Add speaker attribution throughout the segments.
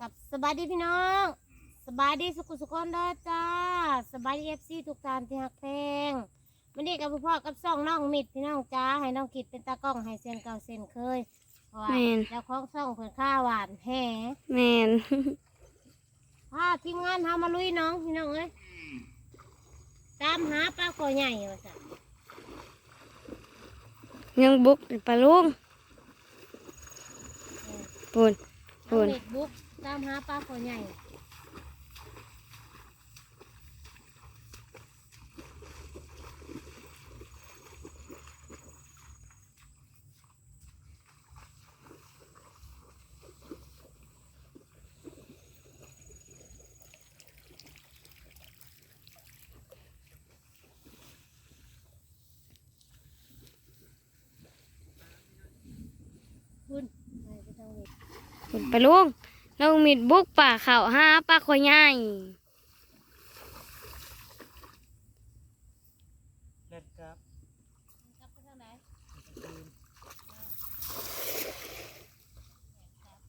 Speaker 1: กับสบายดีพี่น้อง สบายดีสุขุสุขคนเด้อจ้า สบายดีเอฟซีทุกท่านที่ฮักเพลงวันนี้กับพ่อกับซ่องน้องมิดพี่น้องจ้าให้น้องกิดเป็นตากล้องให้เซนเก่าเซนเคยเพราะว่า
Speaker 2: แม่น
Speaker 1: เจ้าของซ่องเพิ่นข้าหวานแห่
Speaker 2: แมน
Speaker 1: พาทีมงานทำมาลุยน้องพี่น้องเอ้ยตามหาปลาคอใหญ่ว่าจ้ะ
Speaker 2: ยังบุกปลาลุงปูน
Speaker 1: น้องมิดบุก ตามหาปลาคอใหญ่คุณไป
Speaker 2: ลาลุง น้องมิดบุกป่าเขาห้าปลาคอยใหญ่
Speaker 3: เล่นครับ
Speaker 1: กลับไปทางไหน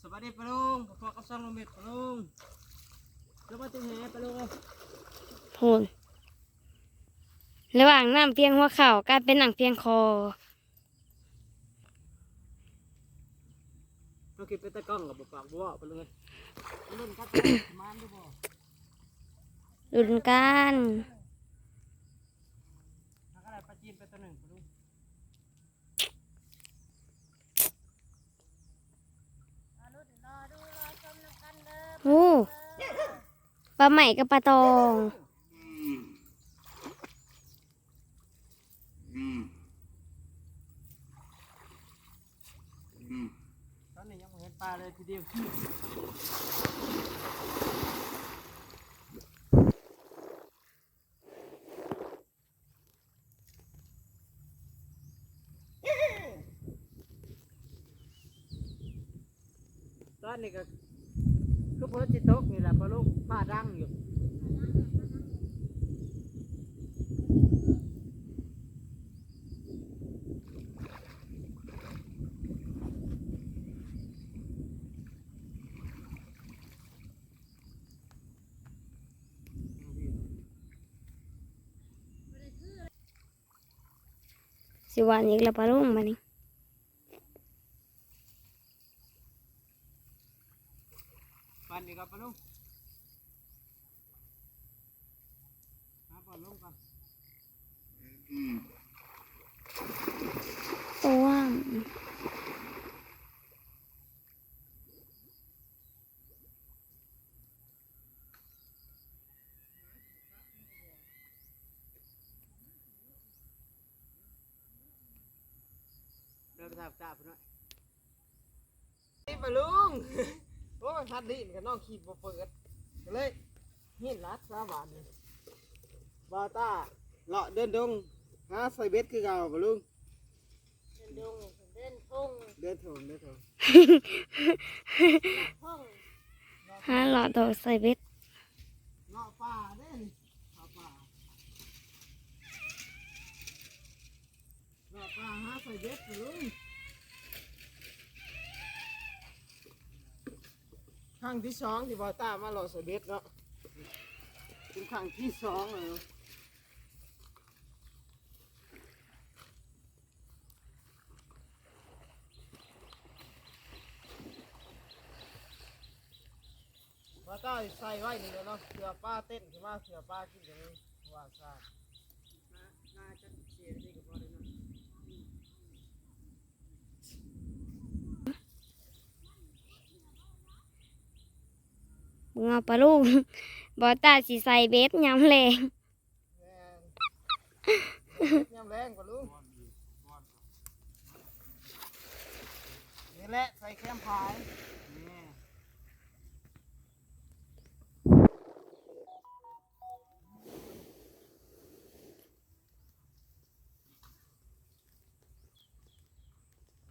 Speaker 3: สวัสดีปะลุงขอกับซ่องลมเม็ดปะลุงแล้วมาติแหปะลุง
Speaker 2: ปูนระหว่างน้ำเพียงหัวเข่ากลายเป็นหนังเพียงคอ
Speaker 3: เราคิดเป็นตะกล้องกับปากบัวปะลุงเลยเรุน
Speaker 2: กัน
Speaker 3: รุน
Speaker 1: กัน
Speaker 2: โอ้ปลาใหม่กับปลาตอง
Speaker 3: ตอนนี้ยังไม่เห็นปลาเลยทีเดียวตอนนี้ก็คือพอจิตกนี่แหละปะลุงผ้าดังอยู่
Speaker 2: สิวานอีกแล้วปลาลุงมานี่
Speaker 3: ปันดีครับปะลุงหาปาลุงกัน
Speaker 2: ตัวว่าง
Speaker 3: เดิน ไปทางจ่าเพื่อนนี่ปะลุงโอ้ยพัดดินกับน้องขีดบ่เปิดก็เลยหินรัดสาบานนี่บาต้าเลาะเดินดงหาใส่เบ็ดคือเก่าปะลุง
Speaker 1: เดินดงเดินทุ่ง
Speaker 3: เดินถงเดินถง
Speaker 1: ทุ่ง
Speaker 2: ห้าหลอดดอกใส่เบ็ด
Speaker 3: เงาะป่าเด้นี่เงาะป่าเงาะป่า หาใส่เบ็ดลุงครั้งที่สองที่บาต้ามาเลาะใส่เบ็ดเนาะเป็นครั้งที่สองเลยเนาต้าใส่ไว้นี่เนาะเสือป้าเต้นขึ้นมาเสือป้ากินกันนี่ว่าซาน่าจะเสียดีกับพอเลยเนาะ
Speaker 2: มึงเอาปลาลุงบอตาสิใส่เบ็ดยำแรง
Speaker 3: แม่นยำแรงกว่าลุงนี่แหละใส่แคมพาย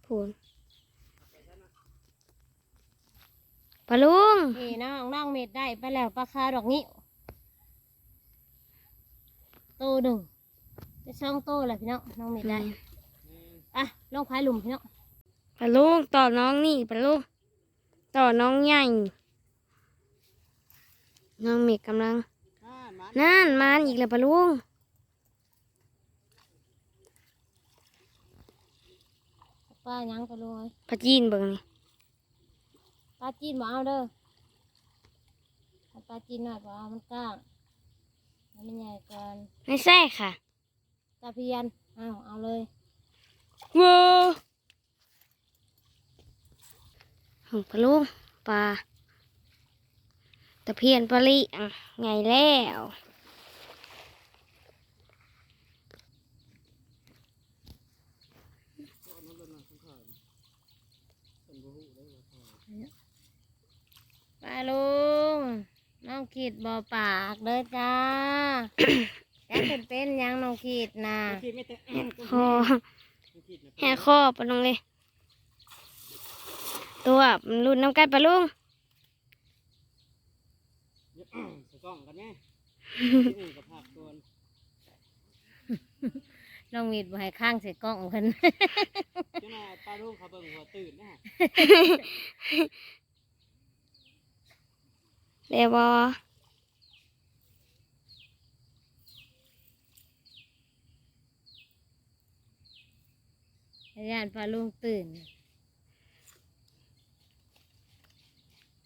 Speaker 2: พูน ปลาลุง
Speaker 1: นี่น้องน้องเม็ดได้ไปแล้วปลาคาดอกนี้โตหนึ่งจะช่องโตแหละพี่น้องน้องเม็ดได้
Speaker 3: นี่
Speaker 1: อะลองพายหลุมพี่น้อง
Speaker 2: ปลาลุงต่อน้องนี่ปลาลุงต่อน้องใหญ่น้องเมฆกำลัง
Speaker 3: อ่ามัน
Speaker 2: นั่นมาอีกแล้วปะลุง
Speaker 1: ป้ายังไปลุงเอ้ย
Speaker 2: ปลาจีนเบิ่งนี่
Speaker 1: ปลาจีนบ่เอาเด้อเอาปลาจีนหน่อยบ่เอามันกล้างให้มันใหญ่เกิน
Speaker 2: ไม่ใช่ค่ะ
Speaker 1: ตะเพียนเอาเอาเลย
Speaker 2: เว้อหงปลาลุงปลาตะเพียนปลาลิอะไงแล้ว
Speaker 1: ปลาลุงน้องขีดบ่ปากเด้อจ้าแกเป็นเป็นหยังน้องขีดนะ
Speaker 3: มันคิดไม่แต่
Speaker 2: คอ
Speaker 3: มันคิดนะ
Speaker 2: แห่คอปลาลุงเลย ตัวมันรุนน้ำกันปลาลุง
Speaker 3: สะกล้องกันแน่ที่อื่นกับผักตัว
Speaker 1: น้องมีดบ่ให้ข้างใส่กล้องเพิ่น
Speaker 3: เจ้านายป้าลุงเขาเบิ่งหัวตื่นนะ ฮะ
Speaker 2: เรียบอ
Speaker 1: ญาติปลาลุงตื่น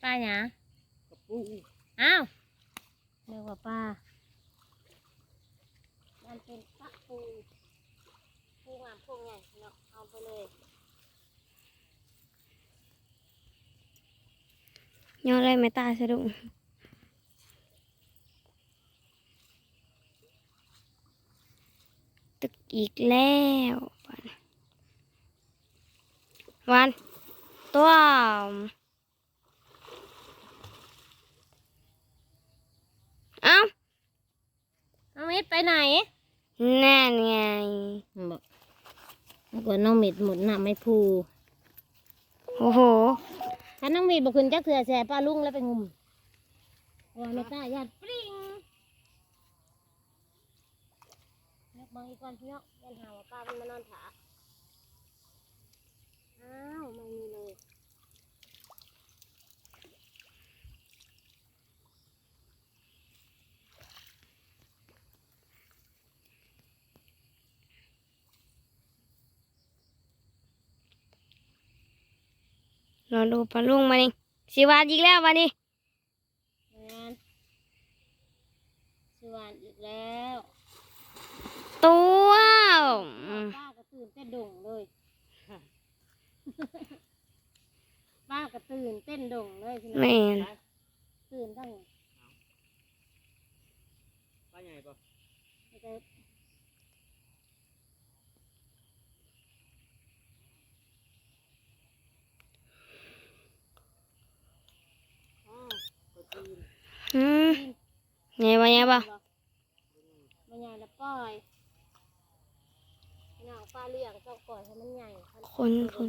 Speaker 1: ป้าหยัง
Speaker 3: กับปู
Speaker 1: อ้าวเรียกว่าป้า มันเป็นปลาปูปูงามปูใหญ่เนาะเอาไปเลย
Speaker 2: ย้อนเลยไม่ตายสะดุ้งตึกอีกแล้ววันตัวเอ้า
Speaker 1: น้องมิดไปไหน
Speaker 2: นั่นไง
Speaker 1: บอกแล้วก็น้องมิดหมุนหน้าไม่พู
Speaker 2: โอ้โห
Speaker 1: ถ้าน้องมีดบอกคุณจักเถื่อแสบป้าลุงแล้วไปงุมว่าไม่ตาญาติปริงยกบางอีกก่อนพี่เนาะยันหาว่าป้ามันมานอนถาอ้าวไม่มีเลย
Speaker 2: รอดูปลาลุงมาดิสิวาดอีกแล้ววันนี้
Speaker 1: งานสวานอีกแล้ว
Speaker 2: ตัวอืม
Speaker 1: ป้าก็ตื่นเต้นดงเลยป้าก็ตื่นเต้นดงเลยพี่น้อง
Speaker 2: แม่น
Speaker 1: ตื่นตั้ง
Speaker 3: ป้าใหญ่ปะ
Speaker 1: แต่
Speaker 3: อ้าวตัวจีน
Speaker 2: อืมไงวะไงบ่
Speaker 1: มันใหญ่แล้วปล่อยพี่น้องป้าเลี้ยงต้องปล่อยให้มันใหญ่
Speaker 2: คนคน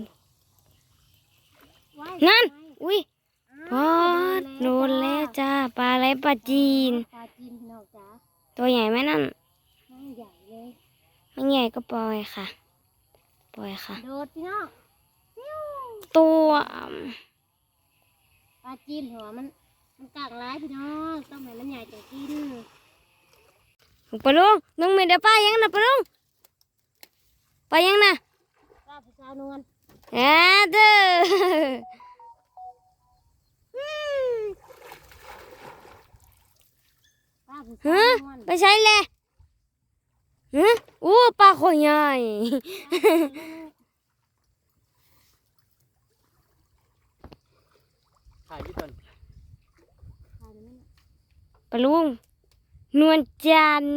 Speaker 1: ไว้
Speaker 2: นั่น
Speaker 1: ไว้
Speaker 2: อุ้ยพอ
Speaker 1: อ้าว
Speaker 2: ดโดนแล้วจ้าปลาไหลปลาจีน
Speaker 1: ปลาจีนพี่น้องจ๋า
Speaker 2: ตัวใหญ่ไหมนั่น
Speaker 1: ไม่ใหญ่เลย
Speaker 2: ไม่ใหญ่ก็ปล่อยค่ะ ปล่อยค่ะ
Speaker 1: โดดพี่น้องปิ้ว
Speaker 2: ตัวอืม
Speaker 1: ปลาจีนหัวมัน มันกากร้ายพี่น้องต้องให้มันใหญ่จังกิน
Speaker 2: ปลาลุงน้องเมย์เดี๋ยวปลายังนะปลาลุงปลายังนะ
Speaker 1: ปลาผู้สาวนวล
Speaker 2: แอะเด้อ
Speaker 1: ปลาผู้
Speaker 2: ฮะ
Speaker 1: สาวนวล
Speaker 2: ไปใช้เลยฮะอู้ปลาขอยใหญ่
Speaker 3: ถ่ายที่ต้น
Speaker 2: ปลาลุงนวลจันทร์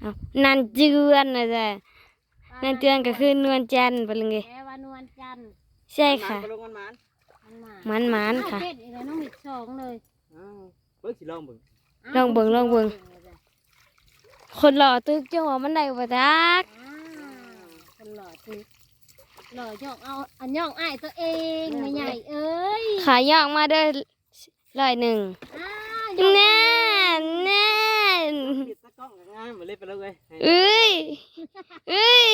Speaker 2: เอานันเจือนนะจ๊ะนันเจือนก็คือนวลจันทร์ปลาลุงเอ้ย
Speaker 1: แปลว่านวลจันทร์
Speaker 2: ใช่ค่ะ
Speaker 3: ป้าลุงมันมัน
Speaker 1: มันมา
Speaker 2: มันมัน
Speaker 1: อ้าว
Speaker 2: ค่ะ
Speaker 1: เป็ดอีกแล้วน้องมิดสองเลย
Speaker 3: อ้าวเบิ่งสิลองเบิ่ง
Speaker 2: ลองเบิ่งลองเบิ่งคนหล่อตึกจะหัวมันได้บ่จัก
Speaker 1: อ้าวคนหล่อคือหล่อย่องเอาอันย่องอ้ายตัวเองไม่ใหญ่เอ้ย
Speaker 2: ขายอกมาเด้อร้อยหนึ่ง
Speaker 1: อ้าวย่อง
Speaker 2: แน่นแน่น
Speaker 3: ปิดตะกล้องกันง่ายมาเล่นไปแล้วเว้ยให้
Speaker 2: เอ้ยเอ้ย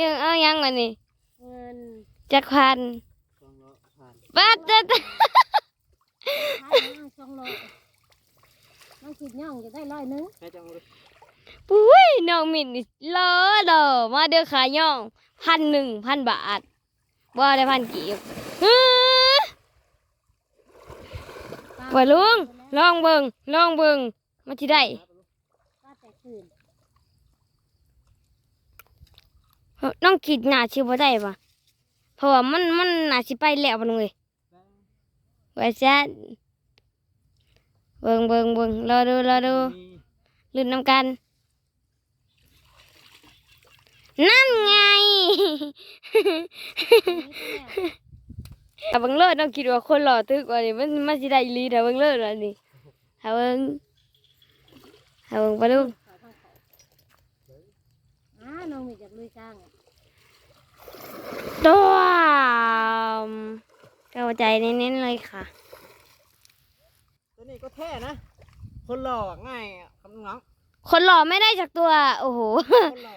Speaker 2: ยังเอายังวะนี่
Speaker 1: เงิน
Speaker 2: จักพัน
Speaker 3: กล้องเลาะผ่าน
Speaker 2: บัดจัด
Speaker 1: พันห้าสองร้อยอยหนึง
Speaker 3: แม่จังเลย
Speaker 2: ปุ้ยน้องมินนี่เลอเด้อมาเด้อขาย่องพันหนึ่งพันบาทบ่ได้พันกีบอื้อ ว่าลุงลองเบิ่งลองเบิ่งมาที่ได้
Speaker 1: ต้
Speaker 2: องคิดหนาชิบ่ได้ปะเพราะว่ามันมันหนาสิไปแล้วบ่ลุงเอ้ยว่าซะเบิ่งเบิ่งเบิ่งรอดูรอดูลื่นน้ำกัน นั่นไง แต่เบิ่งเลิศน้องคิดว่าคนหล่อตึกว่านี่มันมันสิได้อีหลีแต่เบิ่งเลิศว่านี่ถ้าเบิ่งถ้าเบิ่งไปดู
Speaker 1: อ่าน้องมีจากลุยกลางอะ
Speaker 2: ตัวเข้าใจเน้นๆเลยค่ะ
Speaker 3: ตัวนี้ก็แท้นะ คนหล่อง่ายอะคำน้อง
Speaker 2: คนหล่อไม่ได้จากตัว โอ้โห
Speaker 3: คนหล่อ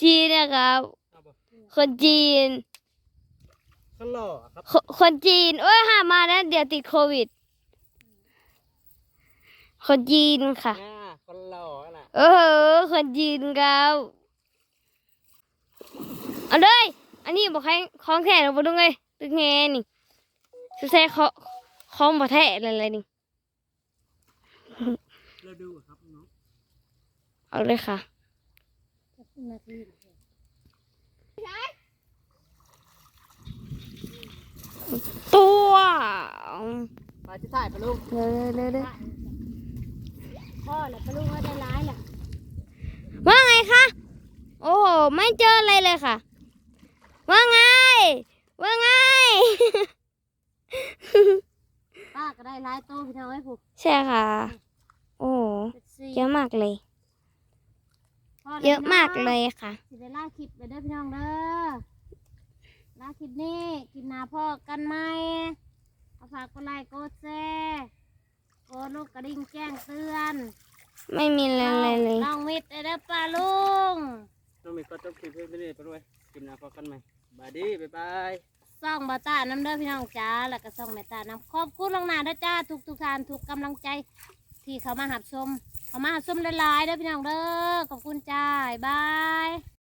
Speaker 2: จีนนะครับ
Speaker 3: เอาบ่
Speaker 2: คนจีน
Speaker 3: คนหล่อครับ
Speaker 2: คคนจีนโอ้ยหามาแล้วเดี๋ยวติดโควิด คนจีนค่ะ
Speaker 3: อ่าคนหล่อน่ะ
Speaker 2: เออ คนจีนครับเอาเลย อันนี้บอกให้คล้องแท้เราไปดูไงตึกแงนี่สุดแท้คล้องคล้องบ่แท้อะไรๆนี่
Speaker 3: เราดูครับน้อง
Speaker 2: เอาเลยค่ะ
Speaker 1: จะขึ้นนาที
Speaker 2: ตัว
Speaker 3: ไปที่ถ่ายไปลูก
Speaker 2: เร็วเร็วเร็ว
Speaker 1: พ่อแหละปลาลุงเขาได้ร้ายแหละ
Speaker 2: ว่าไงคะ โอ้โห ไม่เจออะไรเลยค่ะ ว่าไง ว่าไง
Speaker 1: ป้าก็ได้ร้ายโตพี่น้องไอ้ผูก
Speaker 2: ใช่ค่ะ โอ้โห
Speaker 1: เป็นสี่
Speaker 2: เยอะมากเลย
Speaker 1: พ่ได้
Speaker 2: เยอะมาก
Speaker 1: น้ง
Speaker 2: เลยค่ะ
Speaker 1: สิได้ล่าคลิปไปเด้อพี่น้องเด้อ ล่าคลิปนี้กินหนาพ่อกันไหมเอาฝากกดไลค์กดแชร์กดลูกกระดิ่งแจ้งเตือน
Speaker 2: ไม่มีอะไรเลย
Speaker 1: น้องมิดเด้อป้าลุง
Speaker 3: น้องมีก็จบคลิปไปเรื่อยไปด้วยกินน้ำพอกันไหมบายดีบ๊ายบาย
Speaker 1: ซ่องบาตาน้ำเด้อพี่น้องจ้าแล้วก็ซ่องแม่ตาน้ำขอบคุณลวงหน้าเด้อจ้าทุกทุกๆท่านทุกกำลังใจ ที่เขามาหับชม เขามาหับชมหลายๆเด้อพี่น้องเด้อขอบคุณจ้าบ๊ายบาย